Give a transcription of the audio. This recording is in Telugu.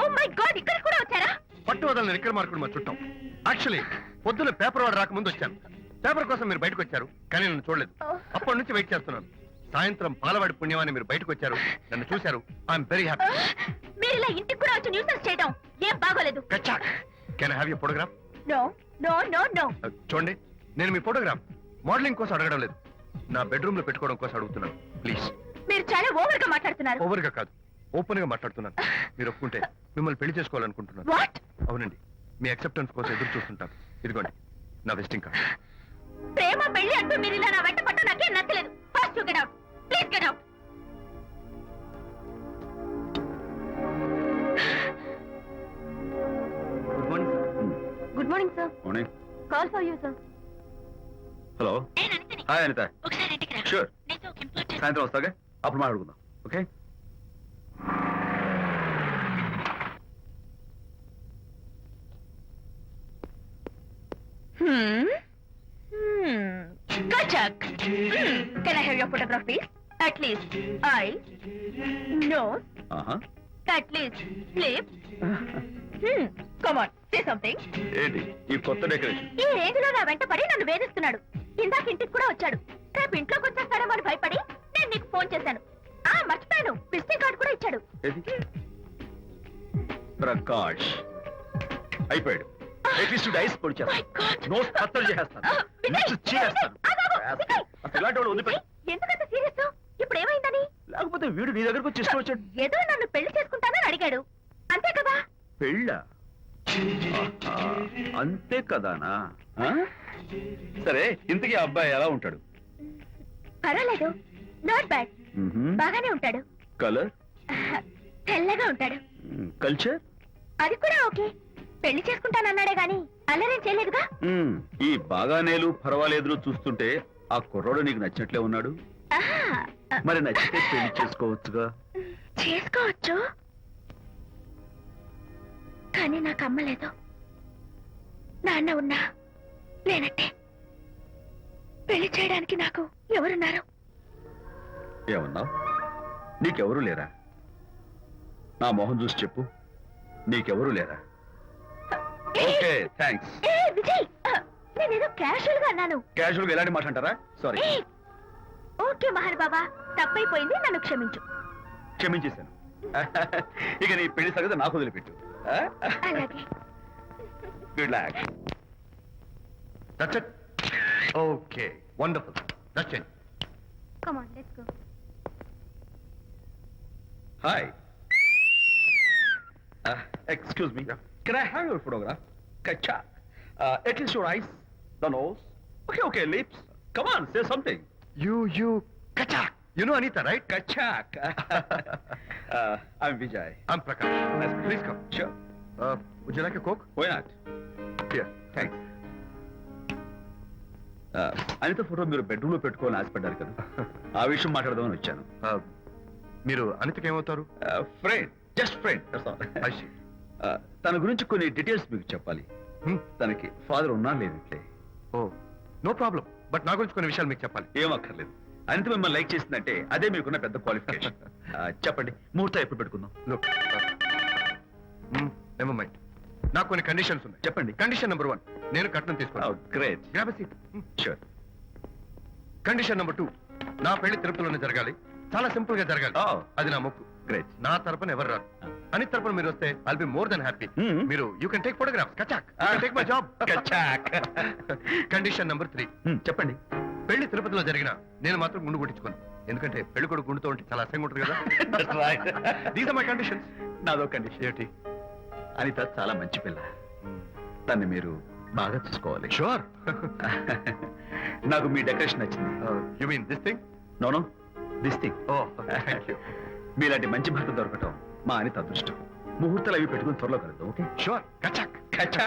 ఓ మై గాడ్ ఇక్కడ కూడా వచ్చారా? పట్టు వదలని నిక్కర మార్కుడు మా చుట్టాం. యాక్చువల్లీ పొద్దున్న పేపర్ వాడు రాకముందు వచ్చాను. పేపర్ కోసం మీరు బయటకు వచ్చారు కానీ నన్ను చూడలేదు. అప్పటి నుంచి వెయిట్ చేస్తున్నాను. సాయంత్రం పాలవాడి పుణ్యమాన్ని మీరు బయటకు వచ్చారు నన్ను చూశారు. ఐఎమ్ వెరీ హ్యాపీ మీరు ఇలా ఇంటికి కూడా వచ్చి న్యూసెన్స్ చేయడం ఏం బాగోలేదు. Can have you photograph no no no no చూడండి నేను మీ ఫోటోగ్రాఫ్ మోడలింగ్ కోసం అడగడం లేదు. నా బెడ్రూమ్లో పెట్టుకోవడం కోసం అడుగుతున్నాను. ప్లీజ్ మీరు చాలా ఓవర్గా మాట్లాడుతున్నారు. ఓవర్గా కాదు. ఓపెన్గా మాట్లాడుతున్నాను. మీరు ఒప్పుకుంటే మిమ్మల్ని పెళ్ళి చేసుకోవాలనుకుంటున్నాను. వాట్? అవునండి. మీ అక్సెప్టెన్స్ కోసం ఎదురు చూస్తుంటాను. ఇదిగోండి నా విజిటింగ్ కార్డ్ ప్రేమ పెళ్ళి అంటూ మీరు ఇలా నా వెంట పట్ట నాకేం నచ్చలేదు. First you get out please get out good morning good morning sir morning call for you sir hello నేను హాయ్ అనిత ఒకసారి ఇంటికి రా. షూర్ నీతో ఒక ఇంపార్టెంట్ సాయంత్రం వస్తాగా? అప్పుడు మాట్లాడుకుందాం. Okay Kachak. Hmm. Can I have your photograph, please? At least eyes, nose, ఆహా at least lips. Hmm. Come on, say something. ఏంటి? ఈ కొత్త డెకరేషన్. ఈ రేంజ్లో నా వెంట పడి నన్ను వేధిస్తున్నాడు. ఇందాక ఇంటికి కూడా వచ్చాడు. రేపు ఇంట్లోకి వచ్చేస్తాడేమో అని భయపడి నేను నీకు ఫోన్ చేశాను. ఆ మర్చిపోయాను. విజిటింగ్ కార్డు కూడా ఇచ్చాడు. ఏది? ప్రకాష్. అయిపోయాడు. ఎట్లీస్ట్ పొడి. నోట్ కత్తలు. అసలు ఇలాంటి వదిలిపెట్టు. విజయ్, ఎందుకంత సీరియస్ ఇప్పుడు ఏమైందని లేకపోతే వీడు నీ దగ్గరకు వచ్చి ఇష్టం వచ్చాడు. ఏదో నన్ను పెళ్ళి చేసుకుంటానని అడిగాడు. అంతే కదా? పెళ్ళ? అంతే కదానా? సరే ఇంతకీ అబ్బాయి ఎలా ఉంటాడు? పర్వాలేదు. నాట్ బ్యాడ్ బాగానే ఉంటాడు. కలర్ తెల్లగా ఉంటాడు. కల్చర్ అది కూడా ఓకే. పెళ్ళి చేసుకుంటానన్నాడే గాని అల్లరేం చేయలేదుగా? ఈ బాగానేలు పర్వాలేదులు చూస్తుంటే ఆ కుర్రోడు నీకు నచ్చినట్లే ఉన్నాడు? మరి నచ్చితే పెళ్ళి చేసుకోవచ్చుగా? చేసుకోవచ్చు. కానీ నాకు అమ్మలేదు. నాన్న ఉన్నా లేనట్టే పెళ్ళి చేయడానికి నాకు ఎవరున్నారు? ఏమన్నావు నీకెవరు లేరా? నా మొహం చూసి చెప్పు. నీకెవరు లేరా? ఓకే థ్యాంక్స్ ఏ విజయ్ నేనేదో క్యాషువల్గా అన్నాను. క్యాజువల్గా ఎలాంటి మాట అంటారా సారీ ఏ, ఓకే మహర్ బాబా తప్పైపోయింది నన్ను క్షమించు. క్షమించేశాను. ఇక నీ పెళ్ళి సంగతి నాకు వదిలిపెట్టు. అలాగే. Good luck that's it okay wonderful that's it come on let's go hi excuse me can I have your photograph kachcha at least your eyes the nose okay okay lips come on say something you you కచాక్ you know Anitha right కచాక్ I'm Vijay I'm Prakash Nice meeting you. Please come sure would you like a coke why not here thanks Anitha photo మీరు బెడ్రూమ్లో పెట్టుకోవాలని ఆశపడ్డారు కదా. ఆ విషయం మాట్లాడదామని వచ్చాను. Uh, మీరు అనితకి ఏమవుతారు friend just friend I see. తన గురించి కొన్ని డీటెయిల్స్ మీకు చెప్పాలి? తనకి ఫాదర్ ఉన్నా లేదంటే ఓ నో ప్రాబ్లం. బట్ నా గురించి కొన్ని విషయాలు మీకు చెప్పాలి. ఏం అక్కర్లేదు అనిత మిమ్మల్ని లైక్ చేసిందంటే అదే మీకున్న పెద్ద క్వాలిఫికేషన్. చెప్పండి. ముహూర్తం ఎప్పుడు పెట్టుకుందాం? లుక్ నెవర్ మైండ్ నాకు కొన్ని కండిషన్స్ ఉన్నాయి. చెప్పండి. కండిషన్ నెంబర్ వన్ నేను కట్నం తీసుకోవాలి great grab seat sure condition number two నా పెళ్ళి తిరుపతిలోనే జరగాలి. చాలా సింపుల్గా జరగాలి. Oh. అది నా మొక్కు. గ్రేట్ నా తరపున ఎవరు రాదు అని తరపున మీరు వస్తే I'll be more than happy Hmm. మీరు you can take photograph కచాక్ take my job Kachak. Condition number three చెప్పండి. పెళ్ళి తిరుపతిలో జరిగిన నేను మాత్రం గుండు కొట్టించుకోను. ఎందుకంటే పెళ్ళి కొడుకు గుండుతో ఉంటే చాలా అసహ్యంగా ఉంటుంది కదా. దీస్ ఆర్ మై కండిషన్స్ నాదో కండిషన్ ఏంటి అనిత చాలా మంచి పిల్ల. తన్ని మీరు బాగా చూసుకోవాలి. షూర్ నాకు మీ డెకరేషన్ నచ్చింది. You mean this thing no no this thing oh thank you మీలాంటి మంచి భర్త దొరకటం మా అనిత అదృష్టం. ముహూర్తాలు అవి పెట్టుకుని త్వరలో కలుద్దాం ఓకే? షూర్ కచాక్ కచా